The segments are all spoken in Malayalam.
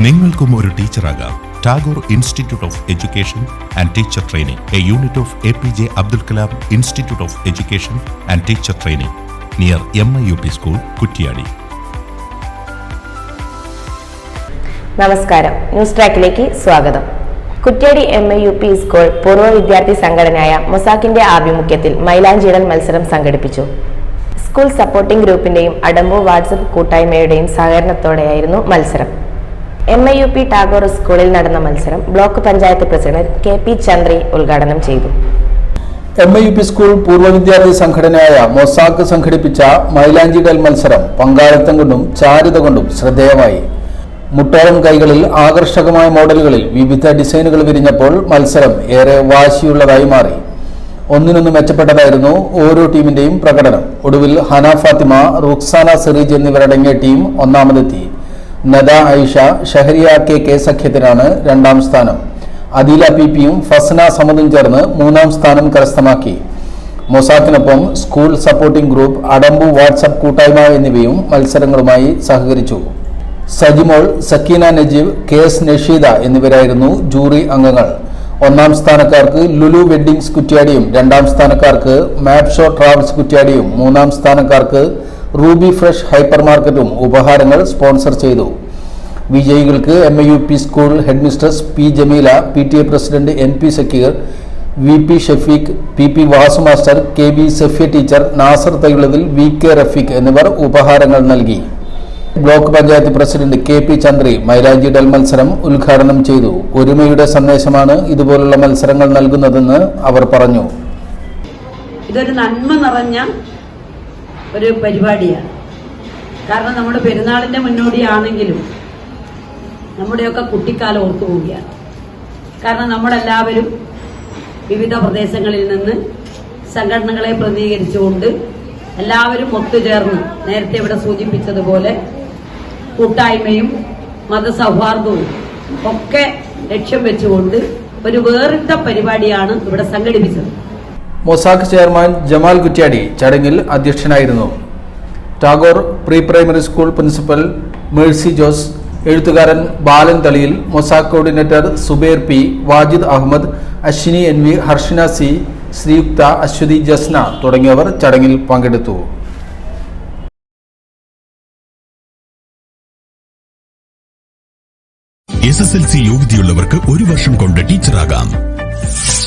നിങ്ങൾക്കും ഒരു ടീച്ചറാകാം. Tagore institute of education and teacher training. A unit of A P J Abdul Kalam institute of education and teacher training. Near M I U P school Kuttiady. നമസ്കാരം. ന്യൂസ് ട്രാക്കിലേക്ക് സ്വാഗതം. Kuttiady M A U P school പൂർവ വിദ്യാർത്ഥി സംഘടനയായ മൊസാക്കിന്റെ ആഭിമുഖ്യത്തിൽ മൈലാഞ്ചിടൽ മത്സരം സംഘടിപ്പിച്ചു. സ്കൂൾ സപ്പോർട്ടിംഗ് ഗ്രൂപ്പിന്റെയും അടമ്പു വാട്സപ്പ് കൂട്ടായ്മയുടെയും സഹകരണത്തോടെയായിരുന്നു മത്സരം. M I U P Tagore സ്കൂളിൽ നടന്ന മത്സരം block panchayat president K P Chandri ഉദ്ഘാടനം ചെയ്തു. M I U P school പൂർവ വിദ്യാർത്ഥി സംഘടനയായ മൊസാക്ക് സംഘടിപ്പിച്ച മൈലാഞ്ചി ഡൽ മത്സരം പങ്കാളിത്തം കൊണ്ടും ചാരുത കൊണ്ടും ശ്രദ്ധേയമായി. മുട്ടോളം കൈകളിൽ ആകർഷകമായ മോഡലുകളിൽ വിവിധ ഡിസൈനുകൾ വിരിഞ്ഞപ്പോൾ മത്സരം ഏറെ വാശിയുള്ളതായി മാറി. ഒന്നിനൊന്ന് മെച്ചപ്പെട്ടതായിരുന്നു ഓരോ ടീമിന്റെയും പ്രകടനം. ഒടുവിൽ ഹന ഫാത്തിമ റുക്സാന സിറീജ് എന്നിവരടങ്ങിയ ടീം ഒന്നാമതെത്തി. നദ ഐഷ ഷഹരിയ കെ കെ സഖ്യത്തിനാണ് രണ്ടാം സ്ഥാനം. അദീല പി പിയും ഫസ്ന സമദും ചേർന്ന് മൂന്നാം സ്ഥാനം കരസ്ഥമാക്കി. മൊസാക്കിനൊപ്പം സ്കൂൾ സപ്പോർട്ടിംഗ് ഗ്രൂപ്പ് അടമ്പു വാട്സപ്പ് കൂട്ടായ്മ എന്നിവയും മത്സരങ്ങളുമായി സഹകരിച്ചു. സജിമോൾ സക്കീന നജീബ് കെ എസ് നഷീദ എന്നിവരായിരുന്നു ജൂറി അംഗങ്ങൾ. ഒന്നാം സ്ഥാനക്കാർക്ക് ലുലു വെഡ്ഡിംഗ്സ് കുറ്റ്യാടിയും രണ്ടാം സ്ഥാനക്കാർക്ക് മാപ്ഷോ ട്രാവൽസ് കുറ്റ്യാടിയും മൂന്നാം സ്ഥാനക്കാർക്ക് റൂബി ഫ്രഷ് ഹൈപ്പർ മാർക്കറ്റും ഉപഹാരങ്ങൾ സ്പോൺസർ ചെയ്തു. വിജയികൾക്ക് M A U P school head mistress P Jameela P T A president N P Sakkeer V P Shafeeq P P Vasu master K B Safiya teacher Nasar Thailathil V K Rafeeq എന്നിവർ ഉപഹാരങ്ങൾ നൽകി. Block panchayat president K P Chandri മൈലാഞ്ചിടൽ മത്സരം ഉദ്ഘാടനം ചെയ്തു. ഒരുമയുടെ സന്ദേശമാണ് ഇതുപോലുള്ള മത്സരങ്ങൾ നൽകുന്നതെന്ന് അവർ പറഞ്ഞു. ഇതൊരു നന്മ നിറഞ്ഞ ഒരു പരിപാടിയാണ് കാരണം നമ്മുടെ പെരുന്നാളിന്റെ മുന്നോടിയാണെങ്കിലും നമ്മുടെയൊക്കെ കുട്ടിക്കാലം ഓർത്തു പോവുകയാണ് കാരണം നമ്മളെല്ലാവരും വിവിധ പ്രദേശങ്ങളിൽ നിന്ന് സംഘടനകളെ പ്രതിനിധീകരിച്ചുകൊണ്ട് എല്ലാവരും ഒത്തുചേർന്ന് നേരത്തെ ഇവിടെ സൂചിപ്പിച്ചതുപോലെ കൂട്ടായ്മയും മതസൗഹാർദ്ദവും ഒക്കെ ലക്ഷ്യം വെച്ചുകൊണ്ട് ഒരു വേറിട്ട പരിപാടിയാണ് ഇവിടെ സംഘടിപ്പിച്ചത്. മൊസാക്ക് ചെയർമാൻ ജമാൽ കുറ്റ്യാടി ചടങ്ങിൽ അധ്യക്ഷനായിരുന്നു. Tagore pre primary school principal Mercy Jose എഴുത്തുകാരൻ Balan Thaliyil Mosaq coordinator Zubair P Wajid Ahmed Ashwini N V Harshina C Sreeyuktha Ashwathy Jasna തുടങ്ങിയവർ ചടങ്ങിൽ പങ്കെടുത്തു. എസ് എസ് എൽ സി യോഗ്യതയുള്ളവർക്ക് ഒരു വർഷം കൊണ്ട് ടീച്ചറാകാം.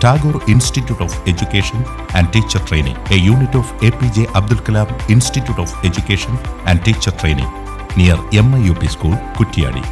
Tagore institute of education and teacher training a unit of A P J Abdul Kalam institute of education and teacher training near M I U P school Kuttiadi